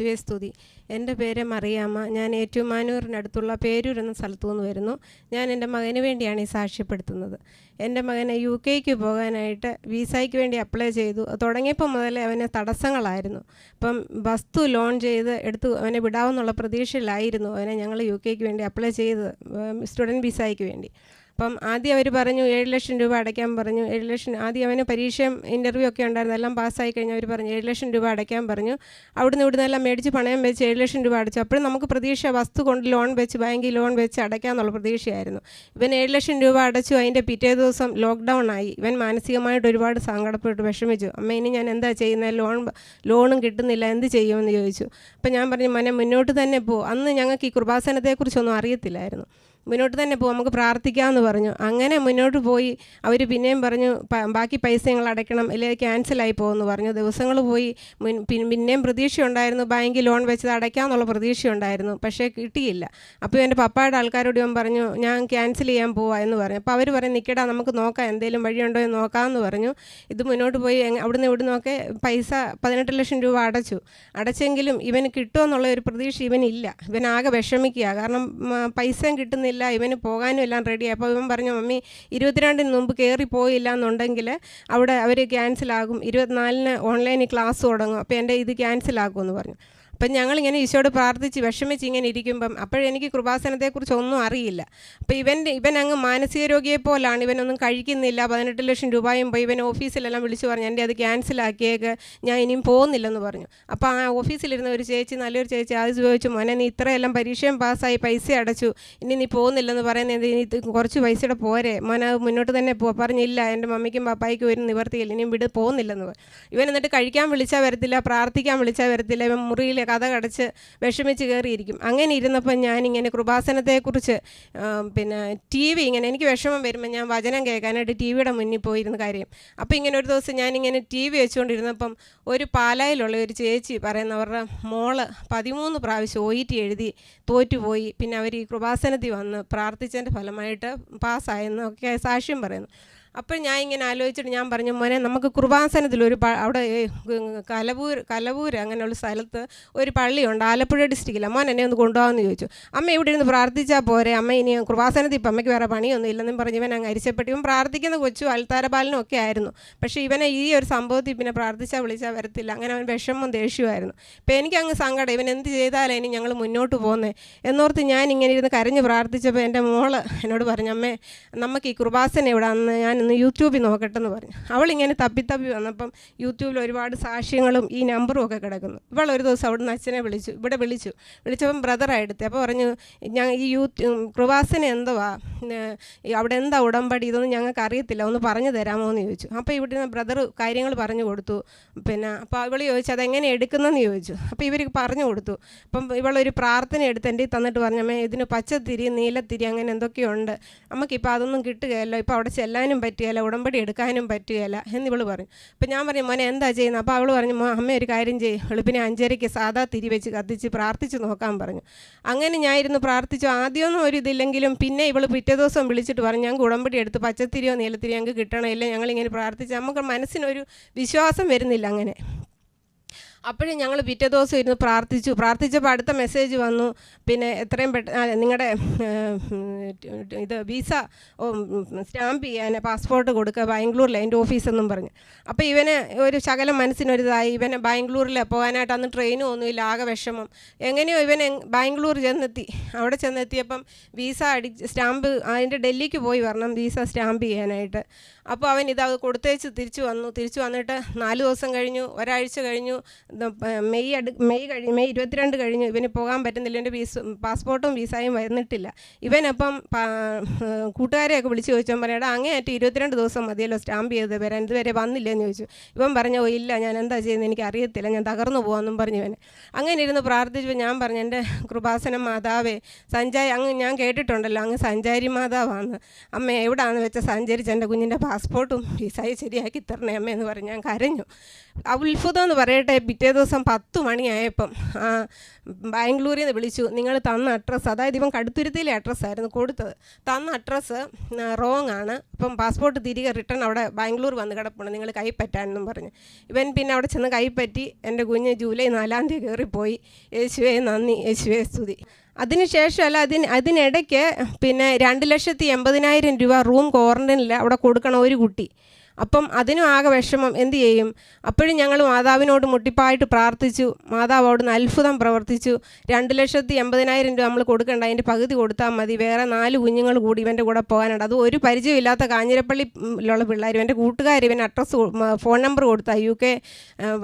യേശുവെ സ്തുതി. എന്റെ പേര് മറിയാമ്മ. ഞാൻ ഏറ്റുമാനൂരിനടുത്തുള്ള പേരൂർ എന്ന സ്ഥലത്തു നിന്ന് വരുന്നു. ഞാൻ എന്റെ മകന് വേണ്ടിയാണ് ഈ സാക്ഷ്യപ്പെടുത്തുന്നത്. എന്റെ മകനെ യു കെക്ക് പോകാനായിട്ട് വിസയ്ക്ക് വേണ്ടി അപ്ലൈ ചെയ്തു. തുടങ്ങിയപ്പോൾ മുതലേ അവന് തടസ്സങ്ങളായിരുന്നു. അപ്പം വസ്തു ലോൺ ചെയ്ത് എടുത്ത് അവനെ വിടാമെന്നുള്ള പ്രതീക്ഷയിലായിരുന്നു അവനെ ഞങ്ങൾ യു കെക്ക് വേണ്ടി അപ്ലൈ ചെയ്ത് സ്റ്റുഡന്റ് വിസയ്ക്ക് വേണ്ടി. അപ്പം ആദ്യം അവർ പറഞ്ഞു ഏഴ് ലക്ഷം രൂപ അടയ്ക്കാൻ പറഞ്ഞു. ഏഴ് ലക്ഷം ആദ്യം അവന് പരീക്ഷയും ഇന്റർവ്യൂ ഒക്കെ ഉണ്ടായിരുന്നു. എല്ലാം പാസ്സായി കഴിഞ്ഞാൽ അവർ പറഞ്ഞു ഏഴ് ലക്ഷം രൂപ അടയ്ക്കാൻ പറഞ്ഞു. അവിടുന്ന് ഇവിടുന്ന് എല്ലാം മേടിച്ച് പണയം വെച്ച് ഏഴ് ലക്ഷം രൂപ അടച്ചു. അപ്പോഴും നമുക്ക് പ്രതീക്ഷ വസ്തു കൊണ്ട് ലോൺ വെച്ച് ബാങ്കിൽ ലോൺ വെച്ച് അടയ്ക്കാമെന്നുള്ള പ്രതീക്ഷയായിരുന്നു. ഇവൻ ഏഴ് ലക്ഷം രൂപ അടച്ചു. അതിന്റെ പിറ്റേ ദിവസം ലോക്ക്ഡൗൺ ആയി. ഇവൻ മാനസികമായിട്ട് ഒരുപാട് സങ്കടപ്പെട്ട് വിഷമിച്ചു. അമ്മ ഇനി ഞാൻ എന്താ ചെയ്യുന്നത് ലോൺ ലോണും കിട്ടുന്നില്ല. എന്ത് ചെയ്യുമെന്ന് ചോദിച്ചു. അപ്പം ഞാൻ പറഞ്ഞു മനെ മുന്നോട്ട് തന്നെ പോ. അന്ന് ഞങ്ങൾക്ക് ഈ കൃപാസനത്തെക്കുറിച്ചൊന്നും അറിയത്തില്ലായിരുന്നു. മുന്നോട്ട് തന്നെ പോകും നമുക്ക് പ്രാർത്ഥിക്കാമെന്ന് പറഞ്ഞു. അങ്ങനെ മുന്നോട്ട് പോയി അവർ പിന്നെയും പറഞ്ഞു "പ- ബാക്കി പൈസ ഞങ്ങൾ അടയ്ക്കണം. അല്ലെങ്കിൽ ക്യാൻസലായി പോകുമെന്ന് പറഞ്ഞു. ദിവസങ്ങൾ പോയി. പിന്നെയും പ്രതീക്ഷയുണ്ടായിരുന്നു. ബാങ്കിൽ ലോൺ വെച്ചത് അടയ്ക്കാമെന്നുള്ള പ്രതീക്ഷയുണ്ടായിരുന്നു. പക്ഷേ കിട്ടിയില്ല. അപ്പോൾ എന്റെ പപ്പായുടെ ആൾക്കാരോട് ഞാൻ പറഞ്ഞു ഞാൻ ക്യാൻസൽ ചെയ്യാൻ പോവാ എന്ന് പറഞ്ഞു. അപ്പോൾ അവർ പറഞ്ഞു നിൽക്കടാ നമുക്ക് നോക്കാം. എന്തെങ്കിലും വഴിയുണ്ടോ എന്ന് നോക്കാമെന്ന് പറഞ്ഞു. ഇത് മുന്നോട്ട് പോയി അവിടുന്ന് ഇവിടുന്ന് ഒക്കെ പൈസ പതിനെട്ട് ലക്ഷം രൂപ അടച്ചു. അടച്ചെങ്കിലും ഇവന് കിട്ടുമെന്നുള്ള ഒരു പ്രതീക്ഷ ഇവനില്ല. ഇവൻ ആകെ വിഷമിക്കുക കാരണം പൈസയും കിട്ടുന്നില്ല. ഇവന് പോകാനും എല്ലാം റെഡിയായി അപ്പോൾ ഇവൻ പറഞ്ഞു മമ്മി ഇരുപത്തിരണ്ടിന് മുമ്പ് കയറി പോയില്ല എന്നുണ്ടെങ്കിൽ അവിടെ അവർ ക്യാൻസലാകും ഇരുപത്തിനാലിന് ഓൺലൈനിൽ ക്ലാസ് തുടങ്ങും. അപ്പോൾ എന്റെ ഇത് ക്യാൻസലാക്കുമെന്ന് പറഞ്ഞു. അപ്പം ഞങ്ങളിങ്ങനെ ഈശോട് പ്രാർത്ഥിച്ച് വിഷമിച്ച് ഇങ്ങനെ ഇരിക്കുമ്പം അപ്പോഴെനിക്ക് കൃപാസനത്തെക്കുറിച്ച് ഒന്നും അറിയില്ല. അപ്പം ഇവന്റെ ഇവൻ അങ്ങ് മാനസിക രോഗിയെ പോലാണ്. ഇവനൊന്നും കഴിക്കുന്നില്ല. പതിനെട്ട് ലക്ഷം രൂപയും പോയി ഇവൻ ഓഫീസിലെല്ലാം വിളിച്ചു പറഞ്ഞു എന്റെ അത് ക്യാൻസലാക്കിയേക്ക് ഞാൻ ഇനിയും പോകുന്നില്ലെന്ന് പറഞ്ഞു. അപ്പോൾ ആ ഓഫീസിലിരുന്ന ഒരു ചേച്ചി നല്ലൊരു ചേച്ചി അത് ചോദിച്ചു മോനെ നീ ഇത്രയെല്ലാം പരീക്ഷയും പാസ്സായി പൈസ അടച്ചു. ഇനി നീ പോകുന്നില്ലെന്ന് പറയുന്നത് ഇനി കുറച്ച് പൈസയുടെ പോരെ. മോനെ അത് മുന്നോട്ട് തന്നെ പോ. പറഞ്ഞില്ല എന്റെ മമ്മിക്കും പപ്പായ്ക്കും ഒരു നിവർത്തിയില്ല. ഇനിയും വിട് പോകുന്നില്ലെന്ന് പറഞ്ഞു ഇവൻ എന്നിട്ട് കഴിക്കാൻ വിളിച്ചാൽ വരത്തില്ല പ്രാർത്ഥിക്കാൻ വിളിച്ചാൽ വരത്തില്ല. ഇവൻ മുറിയിൽ കഥ കടച്ച് വിഷമിച്ച് കയറിയിരിക്കും. അങ്ങനെ ഇരുന്നപ്പോൾ ഞാനിങ്ങനെ കൃപാസനത്തെക്കുറിച്ച് പിന്നെ ടി വി ഇങ്ങനെ എനിക്ക് വിഷമം വരുമ്പോൾ ഞാൻ വചനം കേൾക്കാനായിട്ട് ടി വിയുടെ മുന്നിൽ പോയിരുന്ന കാര്യം. അപ്പോൾ ഇങ്ങനെ ഒരു ദിവസം ഞാനിങ്ങനെ ടി വി വെച്ചുകൊണ്ടിരുന്നപ്പം ഒരു പാലായിലുള്ള ഒരു ചേച്ചി പറയുന്ന അവരുടെ മോൾ പതിമൂന്ന് പ്രാവശ്യം ഒ എഴുതി തോറ്റുപോയി. പിന്നെ അവർ ഈ കൃപാസനത്തിൽ വന്ന് പ്രാർത്ഥിച്ചതിന്റെ ഫലമായിട്ട് പാസ്സായെന്നൊക്കെ സാക്ഷ്യം പറയുന്നു. അപ്പോൾ ഞാൻ ഇങ്ങനെ ആലോചിച്ചിട്ട് ഞാൻ പറഞ്ഞു മോനെ നമുക്ക് കുർബാസനത്തിൽ ഒരു അവിടെ കലവൂർ കലവൂർ അങ്ങനെയുള്ള സ്ഥലത്ത് ഒരു പള്ളിയുണ്ട് ആലപ്പുഴ ഡിസ്ട്രിക്റ്റിൽ മോൻ എന്നെ ഒന്ന് കൊണ്ടുപോകാമെന്ന് ചോദിച്ചു. അമ്മ ഇവിടെ ഇരുന്ന് പ്രാർത്ഥിച്ചാൽ പോരെ. അമ്മ ഇനി കുർബാസനത്തിൽ ഇപ്പം അമ്മയ്ക്ക് വേറെ പണിയൊന്നും ഇല്ലെന്നും പറഞ്ഞ് ഇവൻ അങ്ങ് അരിച്ചപ്പെട്ട്. ഇവൻ പ്രാർത്ഥിക്കുന്ന കൊച്ചു അൽത്താരപാലനും ഒക്കെ ആയിരുന്നു. പക്ഷേ ഇവനെ ഈ ഒരു സംഭവത്തിൽ പിന്നെ പ്രാർത്ഥിച്ചാൽ വിളിച്ചാൽ വരത്തില്ല. അങ്ങനെ അവൻ വിഷമം ദേഷ്യമായിരുന്നു ഇപ്പം എനിക്ക് അങ്ങ് സങ്കടം. ഇവൻ എന്ത് ചെയ്താലും ഇനി ഞങ്ങൾ മുന്നോട്ട് പോകുന്നത് എന്നോർത്ത് ഞാൻ ഇങ്ങനെ ഇരുന്ന് കരഞ്ഞ് പ്രാർത്ഥിച്ചപ്പോൾ എന്റെ മോൾ എന്നോട് പറഞ്ഞു അമ്മേ നമുക്ക് ഈ കുർബാസന ഇവിടെ അന്ന് ഞാൻ ഒന്ന് യൂട്യൂബിൽ നോക്കട്ടെ എന്ന് പറഞ്ഞു. അവളിങ്ങനെ തപ്പി തപ്പി വന്നപ്പം യൂട്യൂബിൽ ഒരുപാട് സാക്ഷ്യങ്ങളും ഈ നമ്പറും ഒക്കെ കിടക്കുന്നു. ഇവൾ ഒരു ദിവസം അവിടുന്ന് അച്ഛനെ വിളിച്ചു. ഇവിടെ വിളിച്ചു. വിളിച്ചപ്പം ബ്രദറായെടുത്ത് അപ്പോൾ പറഞ്ഞു ഞാൻ ഈ യൂത്ത് ഉം, കൃപാസന എന്തുവാ? അവിടെ എന്താ ഉടമ്പടി? ഇതൊന്നും ഞങ്ങൾക്ക് അറിയത്തില്ല. ഒന്ന് പറഞ്ഞു തരാമോ എന്ന് ചോദിച്ചു. അപ്പോൾ ഇവിടുന്ന് ബ്രദർ കാര്യങ്ങൾ പറഞ്ഞു കൊടുത്തു. പിന്നെ അപ്പോൾ ഇവൾ ചോദിച്ചു അതെങ്ങനെ എടുക്കുന്നതെന്ന് ചോദിച്ചു. അപ്പോൾ ഇവർ പറഞ്ഞു കൊടുത്തു. അപ്പം ഇവളൊരു പ്രാർത്ഥന എടുത്ത് എന്റെ തന്നിട്ട് പറഞ്ഞമ്മേ ഇതിന് പച്ചത്തിരി നീലത്തിരി അങ്ങനെ എന്തൊക്കെയുണ്ട് നമുക്കിപ്പോൾ അതൊന്നും കിട്ടുകയല്ലോ. ഇപ്പോൾ അവിടെ ചെല്ലാനും പറ്റുകയില്ല ഉടമ്പടി എടുക്കാനും പറ്റുകയില്ല എന്നിവൾ പറഞ്ഞു അപ്പം ഞാൻ പറഞ്ഞു മോനെ എന്താ ചെയ്യുന്നത് അപ്പോൾ അവൾ പറഞ്ഞു മോ അമ്മ ഒരു കാര്യം ചെയ്യും വെളുപ്പിനെ അഞ്ചരയ്ക്ക് സാധാ തിരി വെച്ച് കത്തിച്ച് പ്രാർത്ഥിച്ച് നോക്കാൻ പറഞ്ഞു. അങ്ങനെ ഞാൻ ഇരുന്ന് പ്രാർത്ഥിച്ചു. ആദ്യമൊന്നും ഒരു ഇതില്ലെങ്കിലും പിന്നെ ഇവൾ പിറ്റേ ദിവസം വിളിച്ചിട്ട് പറഞ്ഞു ഞങ്ങൾക്ക് ഉടമ്പടി എടുത്ത് പച്ചത്തിരിയോ നീലത്തിരിയോ ഞങ്ങൾക്ക് കിട്ടണമില്ല ഞങ്ങളിങ്ങനെ പ്രാർത്ഥിച്ച്. നമുക്ക് മനസ്സിനൊരു വിശ്വാസം വരുന്നില്ല അങ്ങനെ. അപ്പോഴും ഞങ്ങൾ പിറ്റേ ദിവസം ഇരുന്ന് പ്രാർത്ഥിച്ചു. പ്രാർത്ഥിച്ചപ്പോൾ അടുത്ത മെസ്സേജ് വന്നു. പിന്നെ എത്രയും പെട്ടെന്ന് നിങ്ങളുടെ ഇത് വിസ സ്റ്റാമ്പ് ചെയ്യാൻ പാസ്പോർട്ട് കൊടുക്കുക ബാംഗ്ലൂരിൽ എന്റെ ഓഫീസെന്നും പറഞ്ഞു. അപ്പോൾ ഇവന് ഒരു ശകലം മനസ്സിനൊരിതായി. ഇവനെ ബാംഗ്ലൂരിൽ പോകാനായിട്ട് അന്ന് ട്രെയിനും ഒന്നുമില്ല ആകെ വിഷമം. എങ്ങനെയോ ഇവൻ ബാംഗ്ലൂർ ചെന്നെത്തി. അവിടെ ചെന്നെത്തിയപ്പം വിസ അടി സ്റ്റാമ്പ് അതിന്റെ ഡൽഹിക്ക് പോയി വരണം വിസ സ്റ്റാമ്പ് ചെയ്യാനായിട്ട്. അപ്പോൾ അവൻ ഇത് കൊടുത്തേച്ച് തിരിച്ചു വന്നു. തിരിച്ചു വന്നിട്ട് നാല് ദിവസം കഴിഞ്ഞു ഒരാഴ്ച കഴിഞ്ഞു. മെയ് അടു മെയ് കഴിഞ്ഞ് മെയ് ഇരുപത്തിരണ്ട് കഴിഞ്ഞ് ഇവന് പോകാൻ പറ്റുന്നില്ല. എന്റെ വീസ് പാസ്പോർട്ടും വിസയും വരുന്നിട്ടില്ല. ഇവനപ്പം കൂട്ടുകാരെയൊക്കെ വിളിച്ച് ചോദിച്ചാൽ അങ്ങേ അങ്ങേയറ്റം ഇരുപത്തിരണ്ട് ദിവസം മതിയല്ലോ സ്റ്റാമ്പ് ചെയ്ത് വരാൻ ഇതുവരെ വന്നില്ലെന്ന് ചോദിച്ചു. ഇവൻ പറഞ്ഞു ഓ ഇല്ല ഞാൻ എന്താ ചെയ്യുന്നത് എനിക്ക് അറിയത്തില്ല. ഞാൻ തകർന്നു പോകാമെന്നും പറഞ്ഞു ഇവന്. അങ്ങനെ ഇരുന്ന് പ്രാർത്ഥിച്ചപ്പോൾ ഞാൻ പറഞ്ഞു എന്റെ കൃപാസനം മാതാവേ സഞ്ചാരി അങ്ങ് ഞാൻ കേട്ടിട്ടുണ്ടല്ലോ അങ്ങ് സഞ്ചാരി മാതാവാന്ന് അമ്മ എവിടാന്ന് വെച്ചാൽ സഞ്ചരിച്ച് എന്റെ കുഞ്ഞിന്റെ പാസ്പോർട്ടും വിസയും ശരിയാക്കി തരണേ അമ്മ എന്ന് പറഞ്ഞ് ഞാൻ കരഞ്ഞു. അത്ഭുതം എന്ന് പറയട്ടെ പിറ്റേ ദിവസം പത്ത് മണിയായപ്പം ബാംഗ്ലൂരിൽ നിന്ന് വിളിച്ചു. നിങ്ങൾ തന്ന അഡ്രസ്സ് അതായത് ഇവൻ കടുത്തുരുത്തിയിലെ അഡ്രസ്സായിരുന്നു കൊടുത്തത്. തന്ന അഡ്രസ്സ് റോങ് ആണ്. അപ്പം പാസ്പോർട്ട് തിരികെ റിട്ടേൺ അവിടെ ബാംഗ്ലൂർ വന്ന് കിടപ്പുണ്ട്. നിങ്ങൾ കൈപ്പറ്റാനെന്നും പറഞ്ഞു. ഇവൻ പിന്നെ അവിടെ ചെന്ന് കൈപ്പറ്റി എന്റെ കുഞ്ഞ് ജൂലൈ നാലാം തീയതി കയറിപ്പോയി. യേശുവേ നന്ദി. യേശുവേ സ്തുതി. അതിനുശേഷം അല്ല അതിന് അതിനിടയ്ക്ക് പിന്നെ രണ്ട് ലക്ഷത്തി എൺപതിനായിരം രൂപ റൂം ക്വാറന്റൈനിൽ അവിടെ കൊടുക്കണം ഒരു കുട്ടി. അപ്പം അതിനും ആകെ വിഷമം എന്ത് ചെയ്യും? അപ്പോഴും ഞങ്ങൾ മാതാവിനോട് മുട്ടിപ്പായിട്ട് പ്രാർത്ഥിച്ചു. മാതാവ് അവിടുന്ന് അത്ഭുതം പ്രവർത്തിച്ചു. രണ്ട് ലക്ഷത്തി എൺപതിനായിരം രൂപ നമ്മൾ കൊടുക്കേണ്ട. അതിന്റെ പകുതി കൊടുത്താൽ മതി. വേറെ നാല് കുഞ്ഞുങ്ങൾ കൂടി ഇവന്റെ കൂടെ പോകാനുണ്ട്. അത് ഒരു പരിചയമില്ലാത്ത കാഞ്ഞിരപ്പള്ളിയിലുള്ള പിള്ളേർ. ഇവന്റെ കൂട്ടുകാർ ഇവൻ അഡ്രസ്സ് ഫോൺ നമ്പർ കൊടുത്ത. യു കെ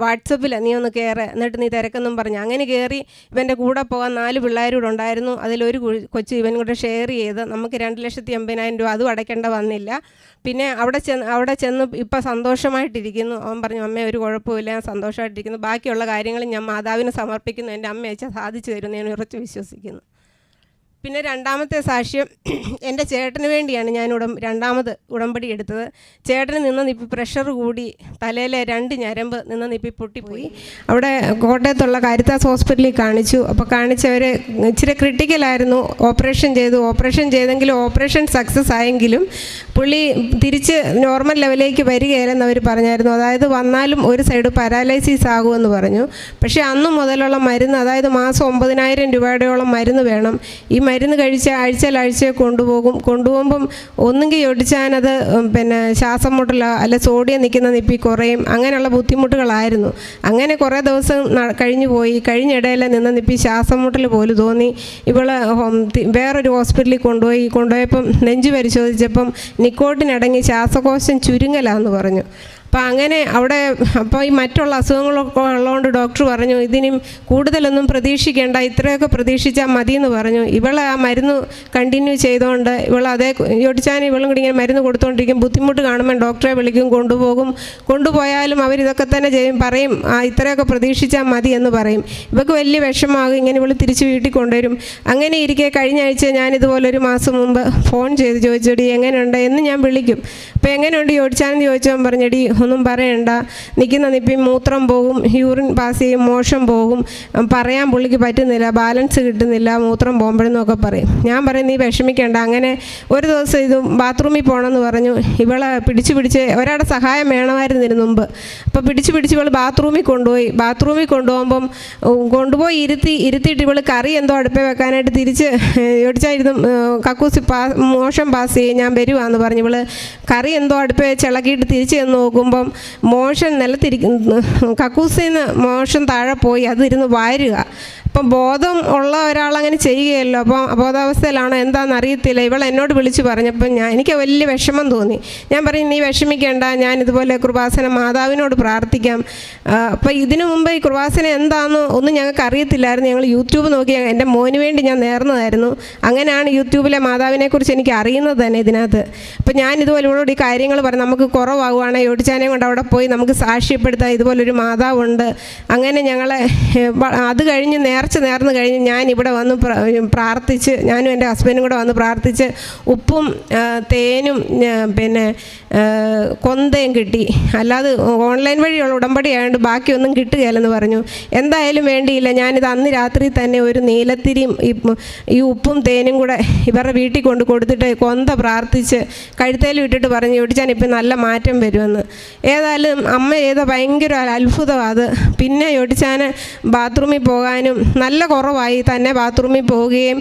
വാട്സപ്പിൽ നീ ഒന്ന് കയറ് എന്നിട്ട് നീ തിരക്കെന്നും പറഞ്ഞു. അങ്ങനെ കയറി ഇവന്റെ കൂടെ പോകാൻ നാല് പിള്ളേരൂടെ ഉണ്ടായിരുന്നു. അതിലൊരു കൊച്ചു കൊച്ച് ഇവൻ കൂടെ ഷെയർ ചെയ്ത് നമുക്ക് രണ്ട് ലക്ഷത്തി എൺപതിനായിരം രൂപ അതും അടയ്ക്കേണ്ട വന്നില്ല. പിന്നെ അവിടെ ചെന്ന് അവിടെ ചെന്ന് ഇപ്പം സന്തോഷമായിട്ടിരിക്കുന്നു. അവൻ പറഞ്ഞു അമ്മ ഒരു കുഴപ്പമില്ല ഞാൻ സന്തോഷമായിട്ടിരിക്കുന്നു. ബാക്കിയുള്ള കാര്യങ്ങൾ ഞാൻ മാതാവിന് സമർപ്പിക്കുന്നു. എന്റെ അമ്മയച്ചാൽ സാധിച്ചു തരുമെന്ന് ഞാൻ ഉറച്ചു വിശ്വസിക്കുന്നു. പിന്നെ രണ്ടാമത്തെ സാക്ഷ്യം എന്റെ ചേട്ടന് വേണ്ടിയാണ് ഞാൻ ഉടം രണ്ടാമത് ഉടമ്പടി എടുത്തത്. ചേട്ടന് നിന്ന് നിപ്പി പ്രഷർ കൂടി തലയിലെ രണ്ട് ഞരമ്പ് നിന്ന് നിപ്പി പൊട്ടിപ്പോയി. അവിടെ കോട്ടയത്തുള്ള കാരിത്താസ് ഹോസ്പിറ്റലിൽ കാണിച്ചു. അപ്പോൾ കാണിച്ചവർ ഇച്ചിരി ക്രിട്ടിക്കലായിരുന്നു ഓപ്പറേഷൻ ചെയ്തു. ഓപ്പറേഷൻ ചെയ്തെങ്കിലും ഓപ്പറേഷൻ സക്സസ് ആയെങ്കിലും പുള്ളി തിരിച്ച് നോർമൽ ലെവലിലേക്ക് വരികയില്ലെന്ന് അവർ പറഞ്ഞായിരുന്നു. അതായത് വന്നാലും ഒരു സൈഡ് പാരാലൈസിസ് ആകുമെന്ന് പറഞ്ഞു. പക്ഷേ അന്നു മുതലുള്ള മരുന്ന് അതായത് മാസം ഒമ്പതിനായിരം രൂപയുടെയോളം മരുന്ന് വേണം. ഈ മരുന്ന് കഴിച്ച് ആഴ്ചയിൽ ആഴ്ച കൊണ്ടുപോകും. കൊണ്ടുപോകുമ്പം ഒന്നുകിൽ ഒടിച്ചാനത് പിന്നെ ശ്വാസം മുട്ടലോ അല്ല സോഡിയം നിൽക്കുന്ന നിപ്പി കുറയും. അങ്ങനെയുള്ള ബുദ്ധിമുട്ടുകളായിരുന്നു. അങ്ങനെ കുറേ ദിവസം കഴിഞ്ഞു പോയി. കഴിഞ്ഞിടയിൽ നിന്ന് നിപ്പി ശ്വാസം മുട്ടൽ പോലും തോന്നി. ഇവൾ വേറൊരു ഹോസ്പിറ്റലിൽ കൊണ്ടുപോയി. കൊണ്ടുപോയപ്പം നെഞ്ച് പരിശോധിച്ചപ്പം നിക്കോട്ടിനടങ്ങി ശ്വാസകോശം ചുരുങ്ങലാന്ന് പറഞ്ഞു. അപ്പോൾ അങ്ങനെ അവിടെ അപ്പോൾ ഈ മറ്റുള്ള അസുഖങ്ങളൊക്കെ ഉള്ളതുകൊണ്ട് ഡോക്ടർ പറഞ്ഞു ഇതിനും കൂടുതലൊന്നും പ്രതീക്ഷിക്കേണ്ട ഇത്രയൊക്കെ പ്രതീക്ഷിച്ചാൽ മതി എന്ന് പറഞ്ഞു. ഇവൾ ആ മരുന്ന് കണ്ടിന്യൂ ചെയ്തുകൊണ്ട് ഇവൾ അതേ യോടിച്ചാൻ ഇവളും കൂടി ഇങ്ങനെ മരുന്ന് കൊടുത്തുകൊണ്ടിരിക്കും ബുദ്ധിമുട്ട് കാണുമ്പോൾ ഡോക്ടറെ വിളിക്കും കൊണ്ടുപോകും. കൊണ്ടുപോയാലും അവരിതൊക്കെ തന്നെ ചെയ്യും. പറയും ആ ഇത്രയൊക്കെ പ്രതീക്ഷിച്ചാൽ മതി എന്ന് പറയും. ഇവൾക്ക് വലിയ വിഷമാകും ഇങ്ങനെ ഇവൾ തിരിച്ച് വീട്ടിൽ കൊണ്ടുവരും. അങ്ങനെ ഇരിക്കെ കഴിഞ്ഞ ആഴ്ച ഞാൻ ഇതുപോലെ ഒരു മാസം മുമ്പ് ഫോൺ ചെയ്ത് ചോദിച്ചോടി എങ്ങനെയുണ്ട്? എന്ന് ഞാൻ വിളിക്കും. അപ്പോൾ എങ്ങനെയുണ്ട് യോടിച്ചാനെന്ന് ചോദിച്ചവൻ പറഞ്ഞടി ഒന്നും പറയണ്ട. നിൽക്കുന്ന നിപ്പി മൂത്രം പോകും യൂറിൻ പാസ് ചെയ്യും മോശം പോകും. പറയാൻ പുള്ളിക്ക് പറ്റുന്നില്ല ബാലൻസ് കിട്ടുന്നില്ല മൂത്രം പോകുമ്പോഴെന്നൊക്കെ പറയും. ഞാൻ പറയും നീ വിഷമിക്കേണ്ട അങ്ങനെ ഒരു ദിവസം ഇത് ബാത്റൂമിൽ പോകണമെന്ന് പറഞ്ഞു. ഇവളെ പിടിച്ചു പിടിച്ച് ഒരാളുടെ സഹായം വേണമായിരുന്നു ഇതിന് മുമ്പ്. അപ്പോൾ പിടിച്ച് പിടിച്ച് ഇവൾ ബാത്റൂമിൽ കൊണ്ടുപോയി. ബാത്റൂമിൽ കൊണ്ടുപോകുമ്പം കൊണ്ടുപോയി ഇരുത്തി ഇരുത്തിയിട്ട് ഇവൾ കറി എന്തോ അടുപ്പേ വെക്കാനായിട്ട് തിരിച്ച് ഒടിച്ചായിരുന്നു കക്കൂസി പാ മോശം പാസ് ചെയ്യും ഞാൻ വരുവാന്ന് പറഞ്ഞു. ഇവൾ കറി എന്തോ അടുപ്പ് ചിളക്കിയിട്ട് തിരിച്ചു ചെന്ന് നോക്കുമ്പം മോഷൻ നിലത്തിരിക്കുന്നു. കക്കൂസിൽ നിന്ന് മോഷൻ താഴെ പോയി അതിരുന്ന് വാരുക. അപ്പം ബോധം ഉള്ള ഒരാളങ്ങനെ ചെയ്യുകയല്ലോ. അപ്പം അബോധാവസ്ഥയിലാണോ എന്താണെന്ന് അറിയത്തില്ല. ഇവൾ എന്നോട് വിളിച്ച് പറഞ്ഞപ്പം ഞാൻ എനിക്ക് വലിയ വിഷമം തോന്നി. ഞാൻ പറയും നീ വിഷമിക്കേണ്ട. ഞാൻ ഇതുപോലെ കൃപാസന മാതാവിനോട് പ്രാർത്ഥിക്കാം. അപ്പം ഇതിനു മുമ്പ് ഈ കൃപാസന എന്താണെന്ന് ഒന്നും ഞങ്ങൾക്ക് അറിയത്തില്ലായിരുന്നു. ഞങ്ങൾ യൂട്യൂബ് നോക്കി എന്റെ മോന് വേണ്ടി ഞാൻ നേർന്നതായിരുന്നു. അങ്ങനെയാണ് യൂട്യൂബിലെ മാതാവിനെക്കുറിച്ച് എനിക്ക് അറിയുന്നത് തന്നെ ഇതിനകത്ത്. അപ്പം ഞാൻ ഇതുപോലെ ഇവളോട് ഈ കാര്യങ്ങൾ പറഞ്ഞു. നമുക്ക് കുറവാകുവാണെങ്കിൽ ഒടിച്ചാനെ കൊണ്ട് അവിടെ പോയി നമുക്ക് സാക്ഷ്യപ്പെടുത്താം. ഇതുപോലൊരു മാതാവുണ്ട്. അങ്ങനെ ഞങ്ങളെ അത് കഴിഞ്ഞ് നേർച്ച നേർന്ന് കഴിഞ്ഞ് ഞാൻ ഇവിടെ വന്ന് പ്ര- പ്രാർത്ഥിച്ച് ഞാനും എന്റെ ഹസ്ബൻഡും കൂടെ വന്ന് പ്രാർത്ഥിച്ച് ഉപ്പും തേനും പിന്നെ കൊന്തയും കിട്ടി. അല്ലാതെ ഓൺലൈൻ വഴിയുള്ള ഉടമ്പടി ആയതുകൊണ്ട് ബാക്കിയൊന്നും കിട്ടുകയില്ലെന്ന് പറഞ്ഞു. എന്തായാലും വേണ്ടിയില്ല. ഞാനിത് അന്ന് രാത്രി തന്നെ ഒരു നീലത്തിരിയും ഈ ഉപ്പും തേനും കൂടെ ഇവരുടെ വീട്ടിൽ കൊണ്ട് കൊടുത്തിട്ട് കൊന്ത പ്രാർത്ഥിച്ച് കഴുത്തേൽ വിട്ടിട്ട് പറഞ്ഞു ഒടിച്ചാൻ ഇപ്പം നല്ല മാറ്റം വരുമെന്ന്. ഏതായാലും അമ്മ ചെയ്ത ഭയങ്കര അത്ഭുതമാണ് അത്. പിന്നെ ഒടിച്ചാൻ ബാത്റൂമിൽ പോകാനും നല്ല കുറവായി. തന്നെ ബാത്റൂമിൽ പോവുകയും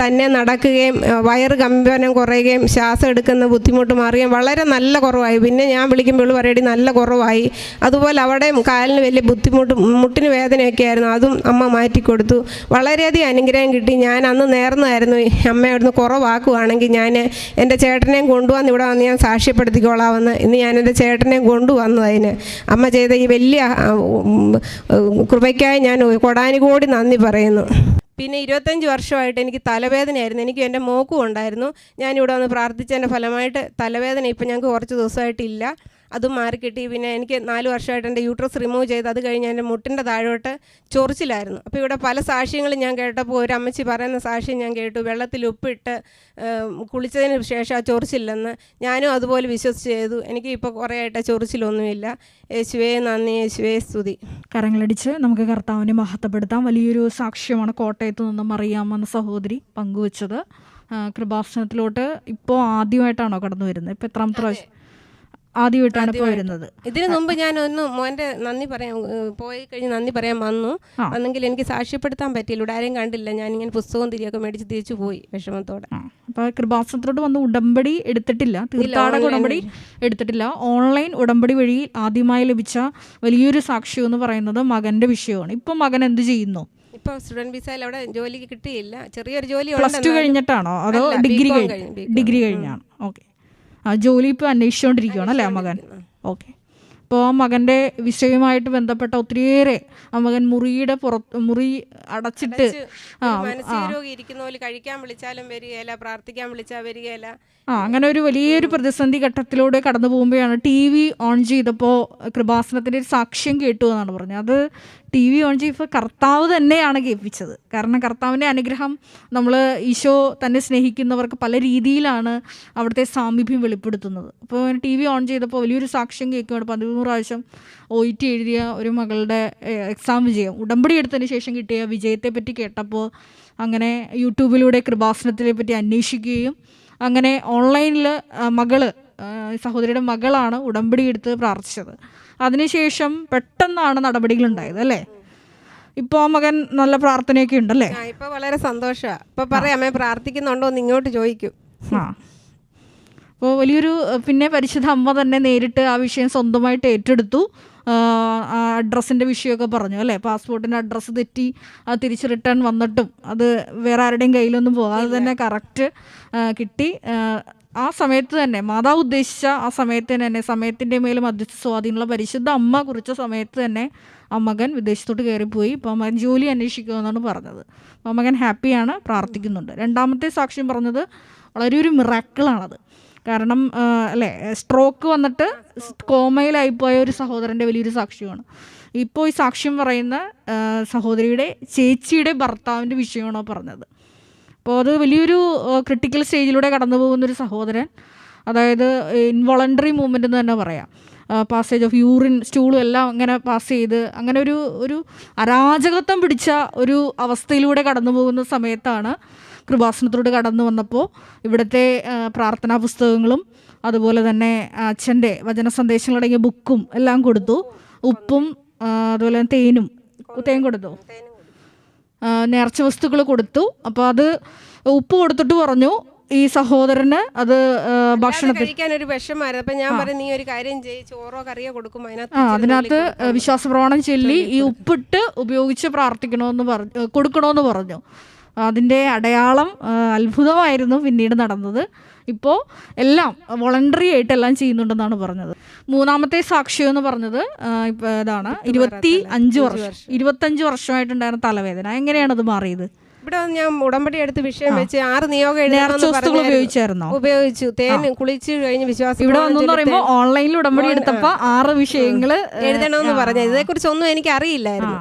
തന്നെ നടക്കുകയും വയറ് കമ്പനം കുറയുകയും ശ്വാസം എടുക്കുന്ന ബുദ്ധിമുട്ട് മാറുകയും വളരെ നല്ല കുറവായി. പിന്നെ ഞാൻ വിളിക്കുമ്പോൾ പറയടി നല്ല കുറവായി. അതുപോലെ അവിടെ കാലിന് വലിയ ബുദ്ധിമുട്ട് മുട്ടിന് വേദനയൊക്കെ ആയിരുന്നു. അതും അമ്മ മാറ്റിക്കൊടുത്തു വളരെയധികം അനുഗ്രഹം കിട്ടി. ഞാൻ അന്ന് നേർന്നതായിരുന്നു അമ്മ അവിടുന്ന് കുറവാക്കുവാണെങ്കിൽ ഞാൻ എന്റെ ചേട്ടനെയും കൊണ്ടുവന്ന് ഇവിടെ വന്ന് ഞാൻ സാക്ഷ്യപ്പെടുത്തിക്കോളാമെന്ന്. ഇന്ന് ഞാൻ എന്റെ ചേട്ടനെയും കൊണ്ടുവന്നു അതിന്. അമ്മ ചെയ്ത ഈ വലിയ കൃപയ്ക്കായി ഞാൻ കൊടാനുകൂടി നന്ദി പറയുന്നു. പിന്നെ ഇരുപത്തഞ്ച് വർഷമായിട്ട് എനിക്ക് തലവേദനയായിരുന്നു. എനിക്ക് എന്റെ മോക്കും ഉണ്ടായിരുന്നു. ഞാനിവിടെ വന്ന് പ്രാർത്ഥിച്ചതിന്റെ ഫലമായിട്ട് തലവേദന ഇപ്പം ഞങ്ങൾക്ക് കുറച്ച് ദിവസമായിട്ടില്ല. അതും മാറിക്കിട്ടി പിന്നെ എനിക്ക് നാല് വർഷമായിട്ട് എന്റെ യൂട്രസ് റിമൂവ് ചെയ്ത് അത് കഴിഞ്ഞ് എന്റെ മുട്ടിന്റെ താഴോട്ട് ചൊറിച്ചിലായിരുന്നു. അപ്പോൾ ഇവിടെ പല സാക്ഷ്യങ്ങളും ഞാൻ കേട്ടപ്പോൾ ഒരു അമ്മച്ചി പറയുന്ന സാക്ഷ്യം ഞാൻ കേട്ടു. വെള്ളത്തിൽ ഉപ്പിട്ട് കുളിച്ചതിന് ശേഷം ആ ചൊറിച്ചില്ലെന്ന് ഞാനും അതുപോലെ വിശ്വസിച്ച് ചെയ്തു. എനിക്ക് ഇപ്പോൾ കുറേ ആയിട്ട് ചൊറിച്ചിലൊന്നുമില്ല. യേശുവേ നന്ദി. യേശുവേ സ്തുതി. കരങ്ങളടിച്ച് നമുക്ക് കർത്താവിനെ മഹത്വപ്പെടുത്താം. വലിയൊരു സാക്ഷ്യമാണ് കോട്ടയത്ത് നിന്നും അറിയാമെന്ന സഹോദരി പങ്കുവച്ചത്. കൃപാസനത്തിലോട്ട് ഇപ്പോൾ ആദ്യമായിട്ടാണോ കടന്നു വരുന്നത് ഇപ്പോൾ എത്രാമത്തെ പ്രാവശ്യം? ആദ്യമായിട്ടാണ് പോയിരുന്നത് ഇതിനു മുമ്പ് ഞാൻ ഒന്ന് മോന്റെ നന്ദി പറയാൻ പോയി കഴിഞ്ഞ് നന്ദി പറയാൻ വന്നു. അന്നെങ്കിൽ വന്നെങ്കിൽ എനിക്ക് സാക്ഷ്യപ്പെടുത്താൻ പറ്റിയില്ല. ഇവിടെ ആരെയും കണ്ടില്ല. ഞാൻ ഇങ്ങനെ പുസ്തകവും തിരിയൊക്കെ മേടിച്ച് തിരിച്ചു പോയി വിഷമത്തോടെ. അപ്പൊ അപ്പോൾ കൃപാസനത്തിലോട്ട് വന്ന് ഉടമ്പടി എടുത്തിട്ടില്ല. തീർത്ഥാടക ഉടമ്പടി എടുത്തിട്ടില്ല. ഓൺലൈൻ ഉടമ്പടി വഴി ആദ്യമായി ലഭിച്ച വലിയൊരു സാക്ഷ്യം എന്ന് പറയുന്നത് മകന്റെ വിഷയമാണ്. ഇപ്പം മകൻ എന്ത് ചെയ്യുന്നു? ഇപ്പൊ സ്റ്റുഡന്റ് വിസയിൽ അവിടെ ജോലിക്ക് കിട്ടിയില്ല. ചെറിയൊരു ജോലി പ്ലസ് ടു കഴിഞ്ഞിട്ടാണോ? അതോ ഡിഗ്രി. ഡിഗ്രി കഴിഞ്ഞാണ്. ഓക്കെ. ജോലി ഇപ്പോൾ അന്വേഷിച്ചുകൊണ്ടിരിക്കുകയാണ് അല്ലേ മകൻ ഓക്കെ. അപ്പോൾ മകന്റെ വിഷയവുമായിട്ട് ബന്ധപ്പെട്ട ഒത്തിരിയേറെ ആ മകൻ മുറിയുടെ പുറത്ത് മുറി അടച്ചിട്ട് കഴിക്കാൻ വിളിച്ചാലും വരികയില്ല പ്രാർത്ഥിക്കാൻ വിളിച്ചാൽ വരികയില്ല. ആ അങ്ങനെ ഒരു വലിയൊരു പ്രതിസന്ധി ഘട്ടത്തിലൂടെ കടന്നു പോകുമ്പോഴാണ് ടി വി ഓൺ ചെയ്തപ്പോൾ കൃപാസനത്തിന്റെ ഒരു സാക്ഷ്യം കേട്ടു എന്നാണ് പറഞ്ഞത്. അത് ടി വി ഓൺ ചെയ്തപ്പോൾ കർത്താവ് തന്നെയാണ് കേൾപ്പിച്ചത്. കാരണം കർത്താവിന്റെ അനുഗ്രഹം നമ്മൾ ഈശോ തന്നെ സ്നേഹിക്കുന്നവർക്ക് പല രീതിയിലാണ് അവിടുത്തെ സാമീപ്യം വെളിപ്പെടുത്തുന്നത്. അപ്പോൾ ടി വി ഓൺ ചെയ്തപ്പോൾ വലിയൊരു സാക്ഷ്യം കേൾക്കുകയാണ് പതിമൂന്ന് പ്രാവശ്യം ഒ ഇ ടി എഴുതിയ ഒരു മകളുടെ എക്സാം വിജയം. ഉടമ്പടി എടുത്തതിന് ശേഷം കിട്ടിയ വിജയത്തെ പറ്റി കേട്ടപ്പോൾ അങ്ങനെ യൂട്യൂബിലൂടെ കൃപാസനത്തിനെ പറ്റി അന്വേഷിക്കുകയും അങ്ങനെ ഓൺലൈനിൽ മകൾ സഹോദരിയുടെ മകളാണ് ഉടമ്പടി എടുത്ത് പ്രാർത്ഥിച്ചത്. അതിനുശേഷം പെട്ടെന്നാണ് നടപടികളുണ്ടായത് അല്ലേ? ഇപ്പോ മകൻ നല്ല പ്രാർത്ഥനയൊക്കെ ഉണ്ടല്ലേ? ആ ഇപ്പൊ വളരെ സന്തോഷമാണ് ഇപ്പൊ പറയാം അമ്മേ പ്രാർത്ഥിക്കുന്നുണ്ടോ? എന്ന് ഇങ്ങോട്ട് ചോദിക്കും. ആ. അപ്പോൾ വലിയൊരു പിന്നെ പരിശുദ്ധ അമ്മ തന്നെ നേരിട്ട് ആ വിഷയം സ്വന്തമായിട്ട് ഏറ്റെടുത്തു. അഡ്രസ്സിന്റെ വിഷയമൊക്കെ പറഞ്ഞു അല്ലേ? പാസ്പോർട്ടിന്റെ അഡ്രസ്സ് തെറ്റി അത് തിരിച്ച് റിട്ടേൺ വന്നിട്ടും അത് വേറെ ആരുടെയും കയ്യിലൊന്നും പോകാതെ തന്നെ കറക്റ്റ് കിട്ടി. ആ, സമയത്ത് തന്നെ മാതാവ് ഉദ്ദേശിച്ച ആ സമയത്ത് തന്നെ സമയത്തിന്റെ മേൽ മധ്യസ്ഥ സ്വാധീനമുള്ള പരിശുദ്ധ അമ്മ കുറിച്ച സമയത്ത് തന്നെ ആ മകൻ വിദേശത്തോട്ട് കയറിപ്പോയി. ഇപ്പോൾ അമ്മകൻ മകൻ ജോലി അന്വേഷിക്കുമെന്നാണ് പറഞ്ഞത്. അപ്പോൾ അമ്മകൻ മകൻ ഹാപ്പിയാണ് പ്രാർത്ഥിക്കുന്നുണ്ട്. രണ്ടാമത്തെ സാക്ഷ്യം പറഞ്ഞത് വളരെ ഒരു മിറാക്കിളാണത്. കാരണം അല്ലേ സ്ട്രോക്ക് വന്നിട്ട് കോമയിലായിപ്പോയ ഒരു സഹോദരന്റെ വലിയൊരു സാക്ഷ്യമാണ്. ഇപ്പോൾ ഈ സാക്ഷ്യം പറയുന്ന സഹോദരിയുടെ ചേച്ചിയുടെ ഭർത്താവിന്റെ വിഷയമാണോ പറഞ്ഞത്. അപ്പോൾ അത് വലിയൊരു ക്രിട്ടിക്കൽ സ്റ്റേജിലൂടെ കടന്നു പോകുന്നൊരു സഹോദരൻ. അതായത് ഇൻവോളണ്ടറി മൂവ്മെന്റ് എന്ന് തന്നെ പറയാം. പാസേജ് ഓഫ് യൂറിൻ സ്റ്റൂളും എല്ലാം അങ്ങനെ പാസ് ചെയ്ത് അങ്ങനെ ഒരു ഒരു അരാജകത്വം പിടിച്ച ഒരു അവസ്ഥയിലൂടെ കടന്നു പോകുന്ന സമയത്താണ് കൃപാസനത്തിലൂടെ കടന്നു വന്നപ്പോൾ ഇവിടുത്തെ പ്രാർത്ഥനാ പുസ്തകങ്ങളും അതുപോലെ തന്നെ അച്ഛന്റെ വചന സന്ദേശങ്ങളടങ്ങിയ ബുക്കും എല്ലാം കൊടുത്തു. ഉപ്പും അതുപോലെ തേനും തേൻ കൊടുത്തു. നേർച്ച വസ്തുക്കൾ കൊടുത്തു. അപ്പോൾ അത് ഉപ്പ് കൊടുത്തിട്ട് പറഞ്ഞു. ഈ സഹോദരന് അത് ഭക്ഷണത്തിൽ കഴിക്കാൻ ഒരു വിഷമായിരുന്നു. അപ്പൊ ഞാൻ നീ ഒരു കാര്യം ചെയ്യ് ചോറോ കറിയോ കൊടുക്കും അതിനകത്ത് അതിനകത്ത് നുള്ളി കൊടുത്താൽ മതി." വിശ്വാസപ്രമാണം ചൊല്ലി ഈ ഉപ്പിട്ട് ഉപയോഗിച്ച് പ്രാർത്ഥിക്കണമെന്ന് പറഞ്ഞു കൊടുക്കണമെന്ന് പറഞ്ഞു. അതിന്റെ അടയാളം അത്ഭുതമായിരുന്നു പിന്നീട് നടന്നത്. ഇപ്പോൾ എല്ലാം വോളണ്ടറി ആയിട്ട് എല്ലാം ചെയ്യുന്നുണ്ടെന്നാണ് പറഞ്ഞത്. മൂന്നാമത്തെ സാക്ഷ്യം എന്ന് പറഞ്ഞത് ഇപ്പോൾ ഇപ്പൊ ഇതാണ് ഇരുപത്തി അഞ്ച് വർഷം. ഇരുപത്തഞ്ച് വർഷമായിട്ടുണ്ടായിരുന്ന തലവേദന. എങ്ങനെയാണ് അത് മാറിയത്? ഇവിടെ ഞാൻ ഉടമ്പടി എടുത്ത് വിഷയം വെച്ച് ആറ് നിയോഗം എഴുതണമെന്ന് നേർച്ച വസ്തുക്കൾ ഉപയോഗിച്ചായിരുന്നോ? ഉപയോഗിച്ചു. തേൻ കുളിച്ച് കഴിഞ്ഞ് വിശ്വാസം ഇവിടെ വന്നു പറയുമ്പോൾ ഓൺലൈനിൽ ഉടമ്പടി എടുത്തപ്പോ ആറ് വിഷയങ്ങൾ എഴുതണമെന്ന് പറഞ്ഞു ഇതേക്കുറിച്ച് ഒന്നും എനിക്ക് അറിയില്ലായിരുന്നു.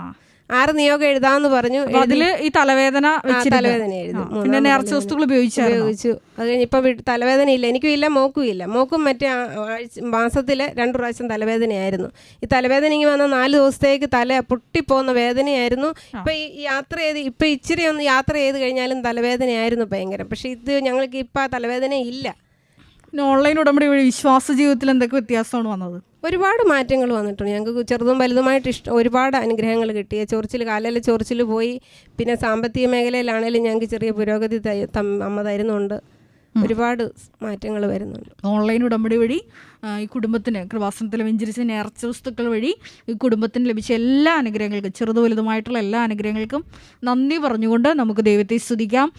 ആറ് നിയോഗം എഴുതാന്ന് പറഞ്ഞു അതിൽ ഈ തലവേദന. തലവേദന എഴുതും. പിന്നെ നേർച്ച വസ്തുക്കൾ ഉപയോഗിച്ചു ഉപയോഗിച്ചു. അത് കഴിഞ്ഞ് ഇപ്പം തലവേദന ഇല്ല. എനിക്കും ഇല്ല മോക്കും ഇല്ല. മോക്കും മറ്റേ മാസത്തിൽ രണ്ടു പ്രാവശ്യം തലവേദനയായിരുന്നു. ഈ തലവേദന ഇങ്ങനെ വന്ന നാല് ദിവസത്തേക്ക് തല പൊട്ടിപ്പോകുന്ന വേദനയായിരുന്നു. ഇപ്പൊ ഈ യാത്ര ചെയ്ത് ഇപ്പൊ ഇച്ചിരി ഒന്ന് യാത്ര ചെയ്ത് കഴിഞ്ഞാലും തലവേദനയായിരുന്നു ഭയങ്കരം. പക്ഷെ ഇത് ഞങ്ങൾക്ക് ഇപ്പൊ ആ തലവേദന ഇല്ല. ഓൺലൈൻ ഉടമ്പടി വഴി വിശ്വാസ ജീവിതത്തിൽ എന്തൊക്കെ വ്യത്യാസമാണ് വന്നത്? ഒരുപാട് മാറ്റങ്ങൾ വന്നിട്ടുണ്ട്. ഞങ്ങൾക്ക് ചെറുതും വലുതുമായിട്ട് ഇഷ്ടം ഒരുപാട് അനുഗ്രഹങ്ങൾ കിട്ടി. ചൊറിച്ചിൽ കാലയിൽ ചൊറിച്ചിൽ പോയി. പിന്നെ സാമ്പത്തിക മേഖലയിലാണെങ്കിലും ഞങ്ങൾക്ക് ചെറിയ പുരോഗതി അമ്മ തരുന്നുണ്ട്. ഒരുപാട് മാറ്റങ്ങൾ വരുന്നുണ്ട്. ഓൺലൈൻ ഉടമ്പടി വഴി ഈ കുടുംബത്തിന് കൃപാസനത്തിൽ വെഞ്ചരിച്ച നേർച്ച വസ്തുക്കൾ വഴി ഈ കുടുംബത്തിന് ലഭിച്ച എല്ലാ അനുഗ്രഹങ്ങൾക്കും ചെറുതു വലുതുമായിട്ടുള്ള എല്ലാ അനുഗ്രഹങ്ങൾക്കും നന്ദി പറഞ്ഞുകൊണ്ട് നമുക്ക് ദൈവത്തെ സ്തുതിക്കാം.